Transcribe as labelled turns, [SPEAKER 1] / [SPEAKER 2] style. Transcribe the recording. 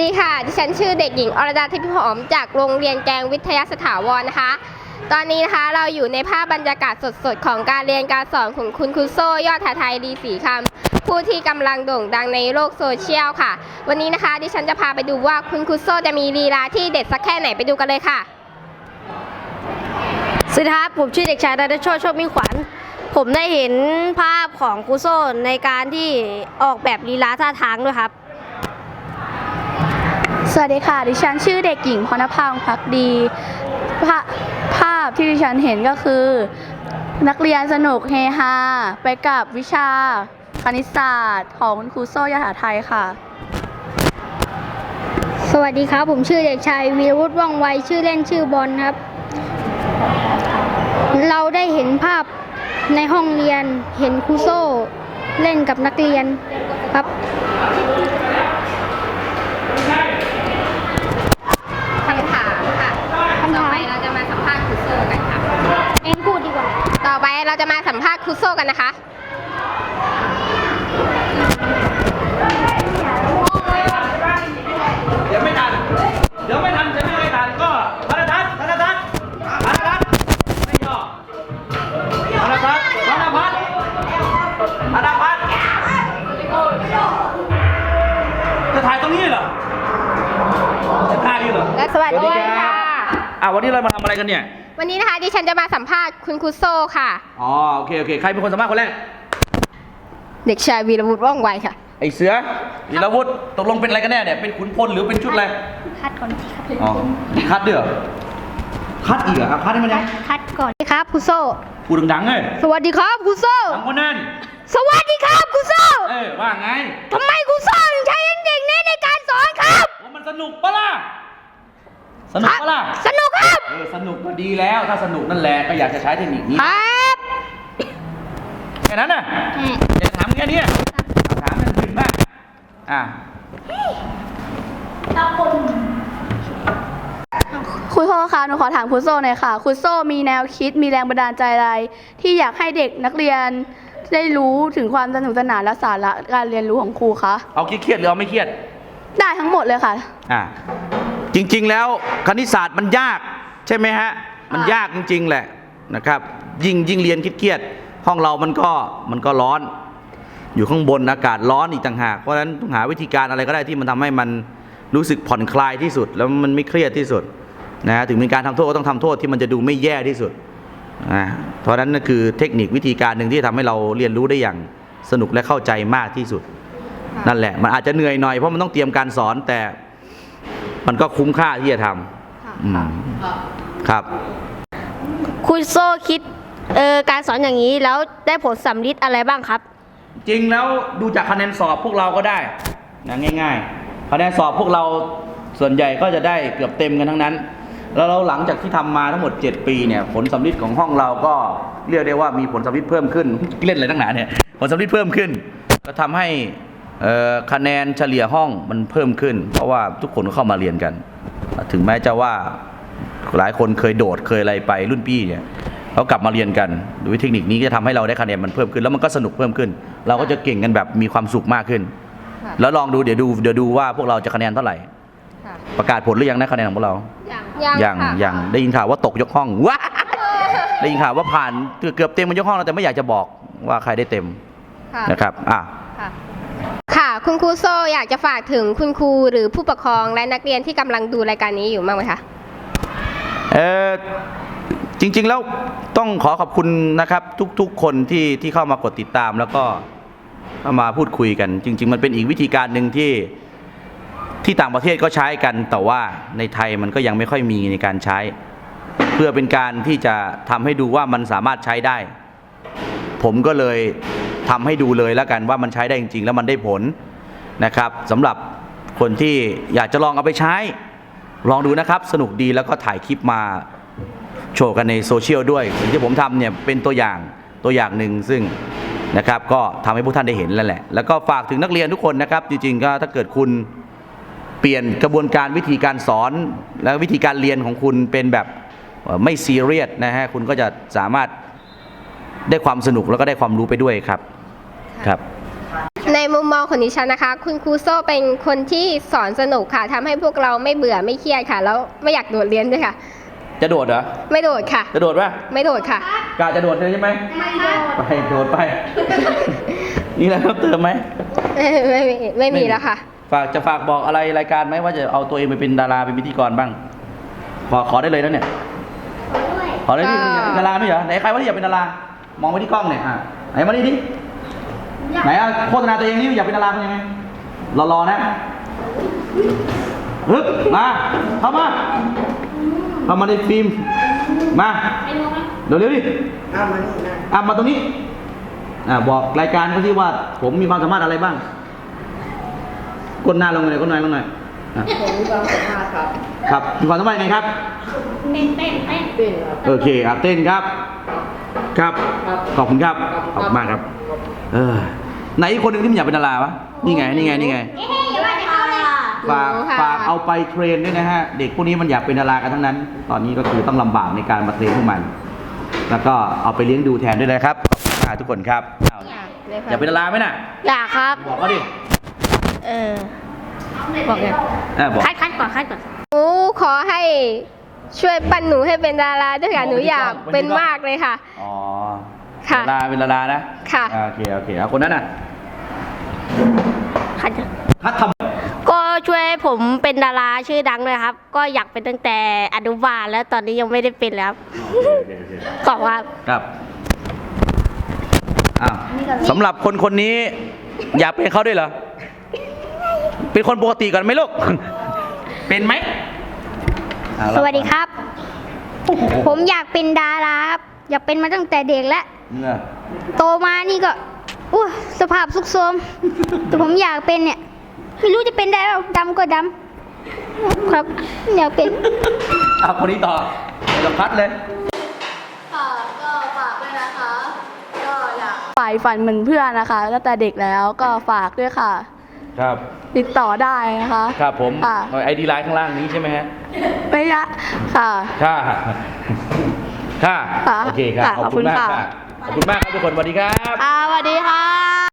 [SPEAKER 1] ดีค่ะ ดิฉันชื่อเด็กหญิงอรดาทิพย์หอมจากโรงเรียนแกงวิทยาสถาวรนะคะ ตอนนี้นะคะเราอยู่ในภาพบรรยากาศสดๆ ของการเรียนการสอนของคุณครูโซ่ยอดหาไทยดีสีคำผู้ที่กำลังโด่งดังในโลกโซเชียลค่ะ วันนี้นะคะ ดิฉันจะพาไปดูว่าคุณครูโซ่จะมีลีลาที่เด็ดสักแค่ไหนไปดูกันเลยค่ะ
[SPEAKER 2] สวัสดีครับ ผมชื่อเด็กชายดัชโชติโชคมิ่งขวัญผมได้เห็นภาพของครูโซ่ในการที่ออกแบบลีลาท่าทางด้วยครับ
[SPEAKER 3] สวัสดีค่ะ ดิฉันชื่อเด็กหญิงพรณภาพักดีภาภาพที่ดิฉันเห็นก็คือ นักเรียนสนุกเฮฮาไปกับวิชาคณิตศาสตร์ของคุณครูโซ่ยถาไทยค่ะ
[SPEAKER 4] สวัสดีครับ ผมชื่อเด็กชายวีรวุฒิว่องไวชื่อเล่นชื่อบอลครับ เราได้เห็นภาพในห้องเรียนเห็นครูโซ่เล่นกับนักเรียนครับ
[SPEAKER 1] คำถามค่ะ
[SPEAKER 4] คำถาม
[SPEAKER 1] ต่อไปเราจะมาสัมภาษณ์ครูโซ่กันค่ะ
[SPEAKER 4] เองพูดดีกว่า
[SPEAKER 1] ต่อไป เราจะมาสัมภาษณ์ครูโซ่กันนะคะ
[SPEAKER 5] เดี๋ยวไม่ทัน เดี๋ยวไม่ทันจะไม่ทันก็ธนทัศน์ธนทัศน์ธนทัศน์ไม่ยอมธนทัศน์ธนพัฒน์ธนพัฒน์จะถ่ายตรงนี้เหรอ จะถ่ายอยู่เหรอ
[SPEAKER 1] และสวัสดีค่ะ
[SPEAKER 5] อะวันนี้เรามาทำอะไรกันเนี่ย
[SPEAKER 1] วันนี้นะคะดิฉันจะมาสัมภาษณ์คุณครูโซ่ค่ะ
[SPEAKER 5] อ๋อโอเคโอเคใครเป็นคนสัมภาษณ์คนแรก
[SPEAKER 1] เด็กชายวีรวุฒิว่องไวค่ะ
[SPEAKER 5] ไอเสือวีรวุฒิตกลงเป็นอะไรกันแน่เนี่ยเป็นขุนพลหรือเป็นชุดอะไร
[SPEAKER 4] คัดก่อนสิครับ
[SPEAKER 5] อ๋อคัดเด้อคัดอีกเหรอครับคัดให้มันยัง
[SPEAKER 4] คัดก่อนครับครูโซ่
[SPEAKER 5] พูดดังๆเลย
[SPEAKER 4] สวัสดีครับครูโซ่
[SPEAKER 5] สองคนนั้น
[SPEAKER 4] สวัสดีครับครูโซ่
[SPEAKER 5] เออว่าไง
[SPEAKER 4] ทำไมครูโซ่ถึงใช้เด็กๆเน้นในการสอนครับ
[SPEAKER 5] ว่ามันสนุกปะล่ะสนุกปะล่ะ
[SPEAKER 4] สนุกครับ
[SPEAKER 5] เออสนุกก็ดีแล้วถ้าสนุกนั่นแหละก็อยากจะใช้เทคนิคนี้
[SPEAKER 4] ครับ
[SPEAKER 5] แค่นั้นน่ะอยากถามแค่เนี้ยถามมันผิดมากอะ
[SPEAKER 3] ครูโซ่คะหนูขอถามครูโซ่หน่อยค่ะครูโซ่มีแนวคิดมีแรงบันดาลใจอะไร ที่อยากให้เด็กนักเรียนได้รู้ถึงความสนุกสนานและสาระการเรียนรู้ของครูคะ
[SPEAKER 5] เอาเครียดๆหรือเอาไม่เครียด
[SPEAKER 3] ได้ทั้งหมดเลยค่ะ
[SPEAKER 5] อะจริงๆแล้วคณิตศาสตร์มันยากใช่ไหมฮะ มันยากจริงๆแหละนะครับ ยิ่งยิ่งเรียนเครียดๆห้องเรามันก็มันก็ร้อน อยู่ข้างบนอากาศร้อนอีกต่างหาก เพราะฉะนั้นต้องหาวิธีการอะไรก็ได้ที่มันทำให้มันรู้สึกผ่อนคลายที่สุด แล้วมันไม่เครียดที่สุดนะฮะถึงเป็นการทำโทษก็ต้องทำโทษที่มันจะดูไม่แย่ที่สุดนะเพราะฉะนั้นนั่นคือเทคนิควิธีการหนึ่งที่ทำให้เราเรียนรู้ได้อย่างสนุกและเข้าใจมากที่สุด นั่นแหละ มันอาจจะเหนื่อยหน่อยเพราะมันต้องเตรียมการสอนแต่มันก็คุ้มค่าที่จะทำ อืมครับ
[SPEAKER 2] ครูโซ่คิดเอ่อการสอนอย่างนี้แล้วได้ผลสำลิดอะไรบ้างครับ
[SPEAKER 5] จริงแล้วดูจากคะแนนสอบพวกเราก็ได้นะง่าย ๆ คะแนนสอบพวกเราส่วนใหญ่ก็จะได้เกือบเต็มกันทั้งนั้น แล้วเราหลังจากที่ทำมาทั้งหมด 7 ปีเนี่ยผลสำลิดของห้องเราก็เรียกได้ว่ามีผลสำลิดเพิ่มขึ้นเล่นอะไรตั้งหนาเนี่ยผลสำลิดเพิ่มขึ้น ก็ทำให้เอ่อคะแนนเฉลี่ยห้องมันเพิ่มขึ้น เพราะว่าทุกคนก็เข้ามาเรียนกัน ถึงแม้จะว่าหลายคนเคยโดดเคยอะไรไปรุ่นพี่เนี่ยเขากลับมาเรียนกันด้วยเทคนิคนี้ก็จะทำให้เราได้คะแนนมันเพิ่มขึ้น แล้วมันก็สนุกเพิ่มขึ้น เราก็จะเก่งกันแบบมีความสุขมากขึ้น
[SPEAKER 1] ค่ะ
[SPEAKER 5] แล้วลองดูเดี๋ยวดูเดี๋ยวดูว่าพวกเราจะคะแนนเท่าไหร่
[SPEAKER 1] ค่ะ
[SPEAKER 5] ประกาศผลหรือยังนะคะแนนของพวกเรา
[SPEAKER 1] ยัง
[SPEAKER 5] ยัง
[SPEAKER 1] ค่ะ
[SPEAKER 5] ยังได้ยินข่าวว่าตกยกห้องว้าได้ยินข่าวว่าผ่านเกือบเต็มมันยกห้องแล้วแต่ไม่อยากจะบอกว่าใครได้เต็ม
[SPEAKER 1] ค่ะ
[SPEAKER 5] นะครับอะ
[SPEAKER 1] ค่ะค่ะ คุณครูโซอยากจะฝากถึงคุณครูหรือผู้ปกครองและนักเรียนที่กำลังดูรายการนี้อยู่บ้างไหมคะ
[SPEAKER 5] เออจริง ๆ แล้วต้องขอขอบคุณนะครับ ทุก ๆ คนที่ที่เข้ามากดติดตามแล้วก็เข้ามาพูดคุยกัน จริง ๆ มันเป็นอีกวิธีการหนึ่งที่ที่ต่างประเทศก็ใช้กัน แต่ว่าในไทยมันก็ยังไม่ค่อยมีในการใช้ เพื่อเป็นการที่จะทำให้ดูว่ามันสามารถใช้ได้ ผมก็เลยทำให้ดูเลยแล้วกันว่ามันใช้ได้จริง ๆ แล้วมันได้ผล นะครับสำหรับคนที่อยากจะลองเอาไปใช้ ลองดูนะครับสนุกดีแล้วก็ถ่ายคลิปมาโชว์กันในโซเชียลด้วยสิ่งที่ผมทำเนี่ยเป็นตัวอย่างตัวอย่างหนึ่งซึ่งนะครับก็ทำให้พวกท่านได้เห็นแล้วแหละ แล้วก็ฝากถึงนักเรียนทุกคนนะครับ จริงๆก็ถ้าเกิดคุณเปลี่ยนกระบวนการวิธีการสอน และวิธีการเรียนของคุณเป็นแบบไม่ซีเรียสนะฮะคุณก็จะสามารถได้ความสนุกแล้วก็ได้ความรู้ไปด้วยครับครับ
[SPEAKER 1] ในมุมมองของดิฉันนะคะ คุณครูโซ่เป็นคนที่สอนสนุกค่ะทำให้พวกเราไม่เบื่อไม่เครียดค่ะ แล้วไม่อยากโดดเรียนด้วยค่ะ
[SPEAKER 5] จะโดดเหรอ
[SPEAKER 1] ไม่โดดค่ะ
[SPEAKER 5] จะโดดป่ะ
[SPEAKER 1] ไม่โดดค่ะ
[SPEAKER 5] กาจะโดดเลยใช่ไหมไปโดดไป นี่แหละครับเติมไหม
[SPEAKER 1] ไม่ไม่ไม่มีแล้วค่ะ
[SPEAKER 5] ฝากจะฝากบอกอะไรรายการไหมว่าจะเอาตัวเองไปเป็นดาราเป็นพิธีกรบ้างขอขอได้เลยนะเนี่ย ขอได้ดิ
[SPEAKER 1] ก็
[SPEAKER 5] อยากเป็นดาราไม่เหรอไหนใครว่าที่อยากเป็นดารามองไปที่กล้องเนี่ยอะไหนมาดิดิ ไหนเอาโฆษณาตัวเองนี่อยากเป็นดาราเป็นยังไงรอๆนะฮึบมาเข้ามาเข้ามาในฟิล์มมาเร็วๆดิอะมาตรงนี้อะบอกรายการเขาที่ว่า ผมมีความสามารถอะไรบ้างกดหน้าลงหน่อยกดหน่อยลงหน่อยผมมีความสามารถครับครับมีความสามารถยังไงครับเต้นเต้นเต้นโอเคครับเต้นครับ ครับขอบคุณครับขอบคุณมากครับ เออ ไหนอีกคนหนึ่งที่มันอยากเป็นดาราวะนี่ไงนี่ไงนี่ไง ฝาก
[SPEAKER 1] รู้ค่ะ
[SPEAKER 5] ฝากเอาไปเทรนด้วยนะฮะ เด็กพวกนี้มันอยากเป็นดารากันทั้งนั้น ตอนนี้ก็คือต้องลำบากในการมาเทรนพวกมัน แล้วก็เอาไปเลี้ยงดูแทนด้วยนะครับขอบคุณมากทุกคนครับอ้าวอยากเป็นดาราไหมน่ะ
[SPEAKER 2] อยากครับ
[SPEAKER 5] บอกเขาดิ
[SPEAKER 2] เออ บอกไง
[SPEAKER 5] เออบอก
[SPEAKER 2] คัดคัดก่อนคัดก่อน
[SPEAKER 1] หนูขอให้ช่วยปั้นหนูให้เป็นดาราด้วยค่ะหนูอยากเป็นมากเลยค่ะ
[SPEAKER 5] อ๋อ
[SPEAKER 1] ค่ะ
[SPEAKER 5] ดาราเป็นดารานะ
[SPEAKER 1] ค่ะ
[SPEAKER 5] อ่าโอเคโอเคเอาคนนั้นน่ะ
[SPEAKER 2] คัด
[SPEAKER 5] คัดทำ
[SPEAKER 2] ก็ช่วยให้ผมเป็นดาราชื่อดังเลยครับ ก็อยากเป็นตั้งแต่อนุบาลแล้วตอนนี้ยังไม่ได้เป็นแล้ว
[SPEAKER 5] โอเคโอเคโอเค
[SPEAKER 2] ขอบครับ
[SPEAKER 5] ครับอ้าวสำหรับคนคนนี้ อยากเป็นเขาด้วยเหรอ เป็นคนปกติก่อนไหมลูก เป็นไหมอ่า
[SPEAKER 4] สวัสดีครับ ผมอยากเป็นดาราครับอยากเป็นมาตั้งแต่เด็กแล้ว
[SPEAKER 5] เนี่ย
[SPEAKER 4] โตมานี่ก็อู้สภาพสุกโทรมแต่ผมอยากเป็นเนี่ย ไม่รู้จะเป็นได้หรอดำก็ดำครับ อยากเป็น
[SPEAKER 5] เอาคนนี้ต่อเดี๋ยวคัดเลย
[SPEAKER 3] ค่ะก็ฝากด้วยนะคะ ก็อยาก ฝ่ายฝันเหมือนเพื่อนนะคะตั้งแต่เด็กแล้วก็ฝากด้วยค่ะ
[SPEAKER 5] ครับ
[SPEAKER 3] ติดต่อได้นะคะ
[SPEAKER 5] ครับผม
[SPEAKER 3] ค่ะ
[SPEAKER 5] ไอดีไลน์ข้างล่างนี้ใช่ไหมฮะ
[SPEAKER 3] ไม่ยะค่ะ
[SPEAKER 5] ค่ะ ค่ะ
[SPEAKER 3] ค่ะ
[SPEAKER 5] โอเคครับ
[SPEAKER 3] ค่ะ
[SPEAKER 5] ขอบคุณมาก
[SPEAKER 3] ขอบคุณ
[SPEAKER 5] ค่ะ
[SPEAKER 3] ค่ะ
[SPEAKER 5] ขอบคุณมากครับทุกคนสวัสดีครับ
[SPEAKER 3] ค่ะสวัสดีค่ะ